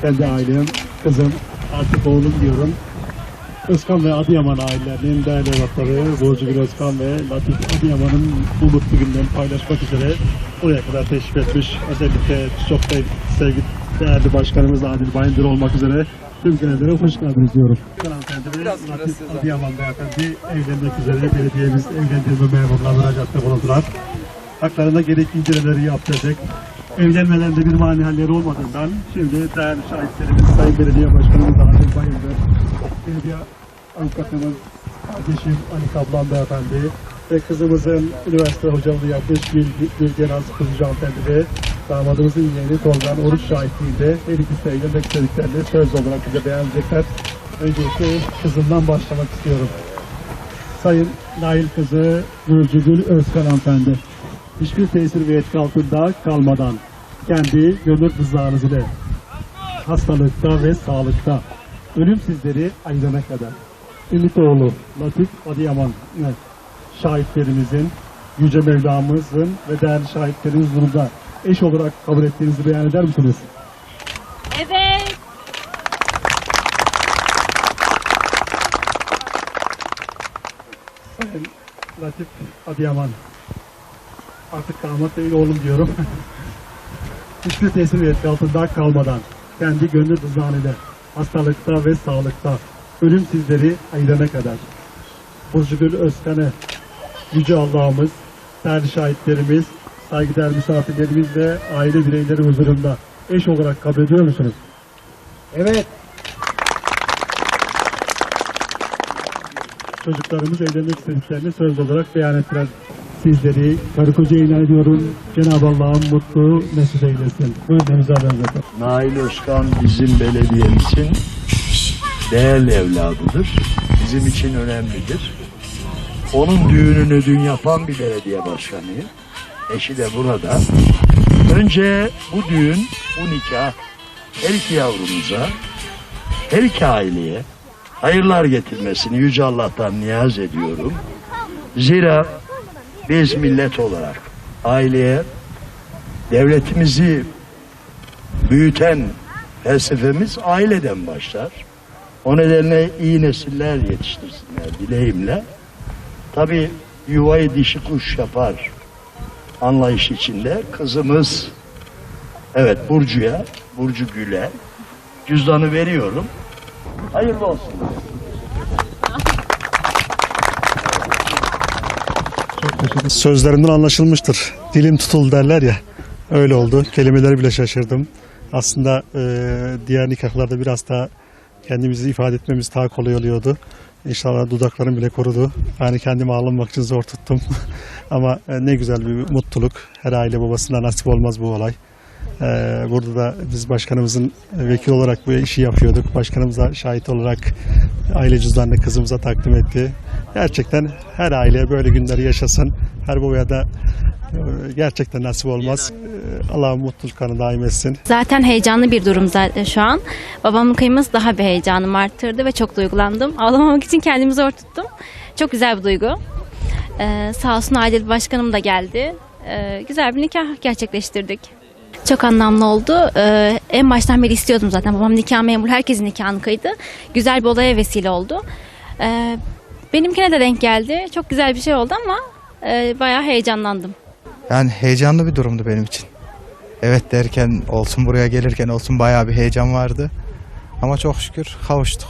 kendi ailem, kızım, artık oğlum diyorum. Özkan ve Adıyaman ailelerinin değerli evlatları Burcu Özkan ve Latif Adıyaman'ın bu mutlu günlerini paylaşmak üzere buraya kadar teşrif etmiş. Özellikle çok sevgili değerli başkanımız Adil Bayındır olmak üzere tüm görevlere hoş geldiniz diyorum. Hanımefendi ve Latif Adıyaman beyefendi evlenmek üzere belediyemiz evlendirme memurlarına müracaatte bulundular. Haklarında gerekli incelemeleri yaptırdık. Evlenmelerinde bir mani halleri olmadığından şimdi değerli şahitlerimiz Sayın Belediye Başkanımız Adil Bayındır, belediye avukatımız kardeşim Ali Kablan Beyefendi ve kızımızın üniversite hocalığı yapmış Bilge Naz Kızıcı Hanımefendi ve damadımızın yeğeni Tolgan Oruç şahitliğinde her ikisi evlenmek istediklerini söz olarak bize beyan edecekler. Öncelikle kızımdan başlamak istiyorum. Sayın Nail kızı Gülcü Gül Özkan hanımefendi. Hiçbir tesir ve etki altında kalmadan kendi gönül rızanız ile hastalıkta ve sağlıkta ölüm sizleri ayırana kadar Ümitoğlu Latif Adıyaman evet, şahitlerimizin Yüce Mevlamızın ve değerli şahitlerimiz burada eş olarak kabul ettiğinizi beyan eder misiniz? Evet. Sayın Latif Adıyaman. Artık damat değil oğlum diyorum. Hiçbir tesir ve etki altında kalmadan kendi gönlü rızanıyla hastalıkta ve sağlıkta ölüm sizleri ayırana kadar Burcugül Özkan'ı Yüce Allah'ımız, değerli şahitlerimiz, saygıdeğer misafirlerimiz ve aile bireyleri huzurunda eş olarak kabul ediyor musunuz? Evet. çocuklarımız evlenmek istediklerini söz olarak beyan ettiler. Sizleri karı koca ilan ediyorum. Cenab-ı Allah'ın mutlu mesut eylesin. Buyurun imza verin efendim. Nail Özkan bizim belediyemizin değerli evladıdır. Bizim için önemlidir. Onun düğününü dün yapan bir belediye başkanıyım. Eşi de burada. Önce bu düğün, bu nikah her iki yavrumuza, her iki aileye hayırlar getirmesini Yüce Allah'tan niyaz ediyorum. Zira biz millet olarak aileye devletimizi büyüten felsefemiz aileden başlar. O nedenle iyi nesiller yetiştirsinler dileğimle. Tabi yuvayı dişi kuş yapar anlayış içinde. Kızımız evet Burcu'ya, Burcu Gül'e cüzdanı veriyorum. Hayırlı olsun. Sözlerimden anlaşılmıştır. Dilim tutuldu derler ya. Öyle oldu. Kelimeleri bile şaşırdım. Aslında e, diğer nikahlarda biraz daha kendimizi ifade etmemiz daha kolay oluyordu. İnşallah dudaklarım bile kurudu. Yani kendimi ağlamak için zor tuttum. Ama e, ne güzel bir mutluluk. Her aile babasına nasip olmaz bu olay. E, burada da biz başkanımızın vekil olarak bu işi yapıyorduk. Başkanımıza şahit olarak aile cüzdanını kızımıza takdim etti. Gerçekten her aile böyle günleri yaşasın. Her babaya da e, gerçekten nasip olmaz. E, Allah mutluluklarını daim etsin. Zaten heyecanlı bir durum zaten şu an. Babamın kıyması daha bir heyecanımı arttırdı ve çok duygulandım. Ağlamamak için kendimi zor tuttum. Çok güzel bir duygu. Ee, sağ olsun Adil Başkanım da geldi. Ee, güzel bir nikah gerçekleştirdik. Çok anlamlı oldu. Ee, en baştan beri istiyordum zaten. Babam nikah memuru, herkesin nikahını kıydı. Güzel bir olaya vesile oldu. Ee, benimkine de denk geldi. Çok güzel bir şey oldu ama e, bayağı heyecanlandım. Yani heyecanlı bir durumdu benim için. Evet derken olsun buraya gelirken olsun bayağı bir heyecan vardı. Ama çok şükür kavuştuk.